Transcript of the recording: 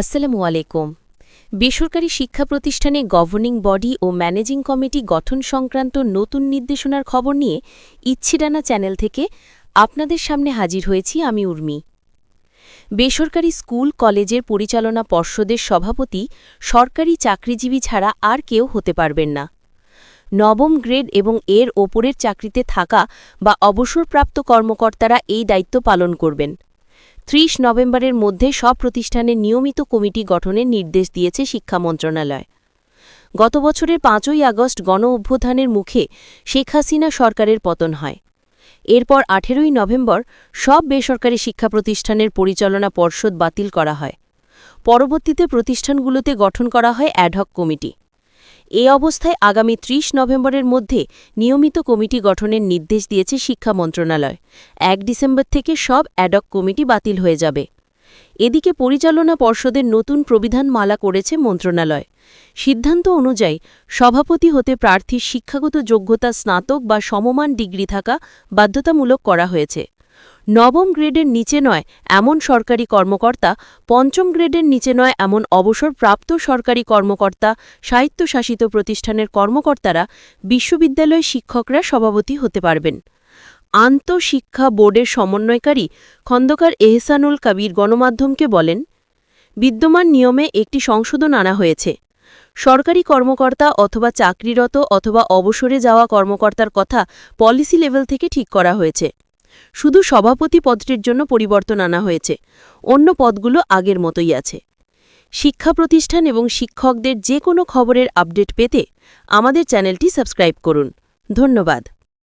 আসসালামু আলাইকুম। বেসরকারি শিক্ষা প্রতিষ্ঠানে গভর্নিং বডি ও ম্যানেজিং কমিটি গঠন সংক্রান্ত নতুন নির্দেশনার খবর নিয়ে ইচ্ছিডানা চ্যানেল থেকে আপনাদের সামনে হাজির হয়েছি আমি উর্মি। বেসরকারি স্কুল, কলেজের পরিচালনা পর্ষদের সভাপতি, সরকারি চাকরিজীবী ছাড়া আর কেউ হতে পারবেন না। নবম গ্রেড এবং এর ওপরের চাকরিতে থাকা বা অবসরপ্রাপ্ত কর্মকর্তারা এই দায়িত্ব পালন করবেন। ত্রিশ নভেম্বরের মধ্যে সব প্রতিষ্ঠানের নিয়মিত কমিটি গঠনের নির্দেশ দিয়েছে শিক্ষা মন্ত্রণালয়। গত বছরের পাঁচই আগস্ট গণ অভ্যুত্থানের মুখে শেখ হাসিনা সরকারের পতন হয়। এরপর আঠেরোই নভেম্বর সব বেসরকারি শিক্ষা প্রতিষ্ঠানের পরিচালনা পর্ষদ বাতিল করা হয়। পরবর্তীতে প্রতিষ্ঠানগুলোতে গঠন করা হয় অ্যাডহক কমিটি। এ অবস্থায় আগামী ৩০ নভেম্বরের মধ্যে নিয়মিত কমিটি গঠনের নির্দেশ দিয়েছে শিক্ষা মন্ত্রণালয়। এক ডিসেম্বর থেকে সব অ্যাডক কমিটি বাতিল হয়ে যাবে। এদিকে পরিচালনা পর্ষদের নতুন প্রবিধান মালা করেছে মন্ত্রণালয়। সিদ্ধান্ত অনুযায়ী সভাপতি হতে প্রার্থীর শিক্ষাগত যোগ্যতা স্নাতক বা সমমান ডিগ্রি থাকা বাধ্যতামূলক করা হয়েছে। নবম গ্রেডের নিচে নয় এমন সরকারি কর্মকর্তা, পঞ্চম গ্রেডের নিচে নয় এমন অবসরপ্রাপ্ত সরকারি কর্মকর্তা সাহিত্যশাসিত প্রতিষ্ঠানের কর্মকর্তারা বিশ্ববিদ্যালয় শিক্ষকরা সভাপতি হতে পারবেন। আন্তঃশিক্ষা বোর্ডের সমন্বয়কারী খন্দকার এহসানুল কাবির গণমাধ্যমকে বলেন, বিদ্যমান নিয়মে একটি সংশোধন আনা হয়েছে। সরকারি কর্মকর্তা অথবা চাকরিরত অথবা অবসরে যাওয়া কর্মকর্তার কথা পলিসি লেভেল থেকে ঠিক করা হয়েছে। শুধু সভাপতি পদটির জন্য পরিবর্তন আনা হয়েছে। অন্য পদগুলো আগের মতোই আছে। শিক্ষা প্রতিষ্ঠান এবং শিক্ষকদের যে কোনো খবরের আপডেট পেতে আমাদের চ্যানেলটি সাবস্ক্রাইব করুন। ধন্যবাদ।